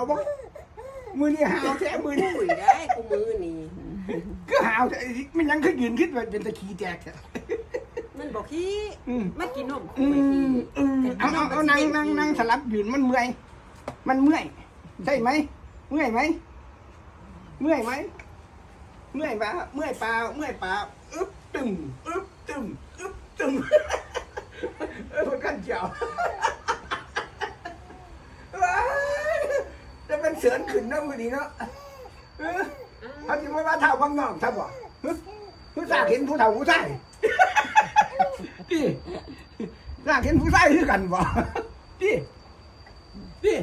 าวบ่มือนี่หาวแท้มือนี่อุ้ยได้กูมือนี่ก็หาวแท้มันยังคือยืนคิดว่าเป็นตะขี้แตกแท้มันบอกขี้อืมมันกินนมอืกูไม่ขี้มอืมเอาเอาเอานั่งนั่งนั่งสลับยืนมันเมื่อย มันเมื่อยใช่ไหมเมื่อยไหมเมื่อยไหมเมื่อยปะเมื่อยเปล่าเมื่อยเปล่าอึ๊บตึมอึ๊บตึมอึ๊บตึมเออคนกันเจียวว้ายจะ เป็นเสือนขึ้นนะมือนี้เนาะเออเขาจะมาว่าเท่าบางนอกท่าบ่ฮึผู้ชายเห็นผู้เฒ่าผู้ชายที่ชายเห็นผู้ชายคือกันบ่ที่ที่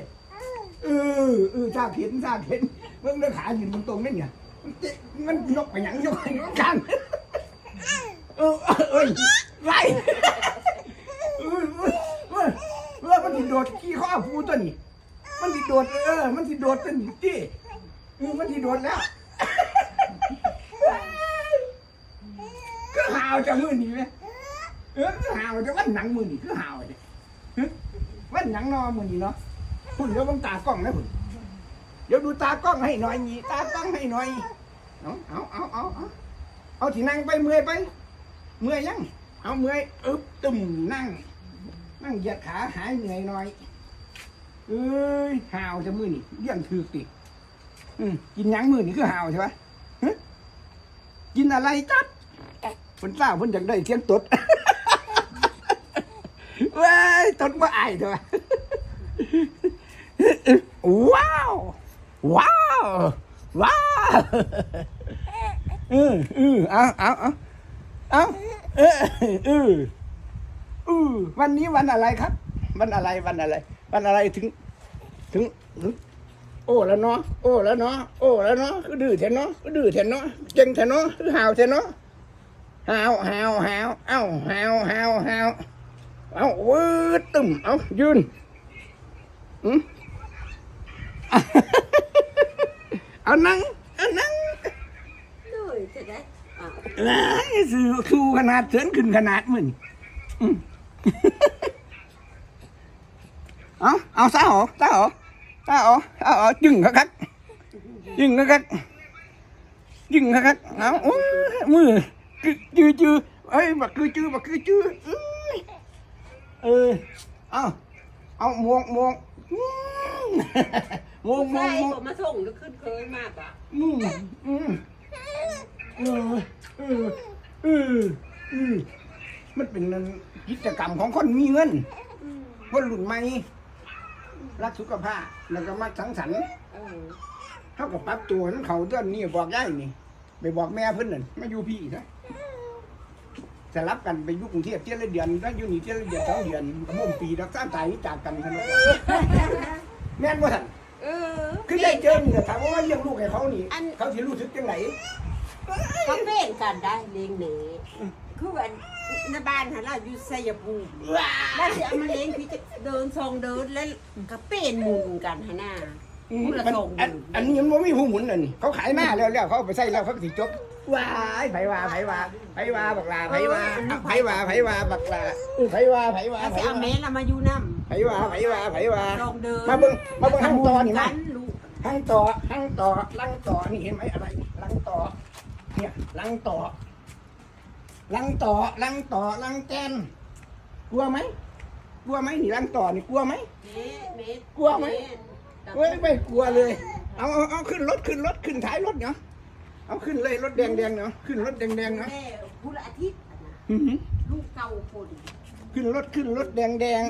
เออเออชาเห็นชาเห็นเบิ่งเด้อขายืนตรงๆนี่เนี่ยมันเจ๊มันยกไปหยังยกไปหยังกันเออเอ้ยไล่เออเออเออเออมันสิโดดขี้ข้อผู้ตัวนี้มันสิ โดดเออ มันสิโดดตัวนี้ที่เออมันสิโดดแล้วก็หาวจะมือนี่ไหมเออก็หาวจะวันหนังมือนี่คือหาวเนี่ยฮะวันหนังนอมือนี่เนาะคุณเดี๋ยวบังตากล้องนะคุณเดี๋ยวดูตากล้องให้หน่อยนี่ตากล้องให้หน่อยเอาเอาเอาเอาเอาเอาที่นั่งไปเมื่อยไป เมื่อยยังเอาเมื่อยอึบตุ่มนั่ง นั่งเหยียดขาหายเหนื่อยหน่อย เอ้ยหาวจะมือนี่เลี้ยงถือติอืมกินหยังมือนี่คือหาวใช่ปะฮะกินอะไรจัดคนเศร้าคนอยากได้เทียนตด เว้ยตดมาอายเถอะว้าว ว้าว ว้าวเออเออเอาเอาเอาเอาเออเออเออวันนี้วันอะไรครับ วันอะไรวันอะไร วันอะไรถึง ถึงถึงโอ้แล้วเนาะโอ้แล้วเนาะโอ้แล้วเนาะก็ดื้อแทนเนาะก็ดื้อแทนเนาะเจ๋งแทนเนาะคือหาวแทนเนาะหาวหาวหาวเอ้าหาวหาวหาวเอ้าวืดตึมเอ้ายืนอืมเอานั่งเอานั่งด้วยจะได้อะหลายสื่อสู้ขนาดเสือนขึ้นขนาดมึนอืม เอาเอาซาหอซาหอซาหอเอาเอาจึงคักคักจึงคักคักจึงคักคักเอาโอ้ยมือคือจือจือเอ้ยบักคือจือบักคือจือเอ้ยเออเอาเอามวงมวงอืมมวงมวใช่งมวงผมมาส่งก็ขึ้นเคยมากอะอืมอืมเออเออเออเออมันเป็นกิจกรรมของคนมีเงินคนรุ่นใหม่ รักสุขภาพแล้วก็มักสังสรรค์เออเท่ากับปรับตัวนั้นเขาเดือนนี้บอกย่ายนี่ไปบอกแม่เพิ่นนั่นมาอยู่พี่นะจะรับกันไปอยุกรุงเทพเที่ยวละเดือนแล้วอยู่นี่เที่ยวละเดือนสองเดือนม่วงปีรักษาตายนี่จากกันทันทีแม่นบ่ทันเออคือได้เจอนี่ถามว่าเลี้ยงลูกให้เขานี่ เขาสิรู้สึกจังไหนก็เป็นกันได้เลี้ยงเหน คือว่าในบ้านหาเราอยู่ไสยภูมิว้าแล้วสิเอามาเลี้ยงพี่จะเดินทรงเดินแล้วก็เป็นหมุนกันหนน้าผู้ละมันส่งอันอันนี้มันบ่มีผู้หมุนน่ะนี่เขาขายหน้าแล้วแล้วเขาเอาไปใส่แล้วเขาก็สิจบว้ายไผว่าไผว่าไผว่าบักลาไผว่าเอาไผว่าไผว่าบักลาเออไผว่าไผว่าแล้วไผสิเอาว่าแม่เรามาอยู่น้ไผว่าไผว่าไผว่าำลองเดินมาเบิ่งมาเบิ่งห้างต่อนี่กัมานลูกห้างต่อห้างต่อลังต่อนี่เห็นไหมอะไรลังต่อเนี่ยลังต่อ ลังต่อลังต่อลังแกนกลัวไหมกลัวไหมนี่ลังต่อนี่กลัวไหมเม็ดเม็ดกลัวไหมเฮ้ยไม่กลัวเลย เอาเอาเอาขึ้นรถขึ้นรถขึ้นท้ายรถเนาะเอาขึ้นเลยรถแดงแดงๆเนาะขึ้นรถแดงแดงๆเนาะแม่ผู้ละอาทิตย์อะนะอื้อหือลูกเก่าคนขึ้นรถขึ้นรถแดงแดง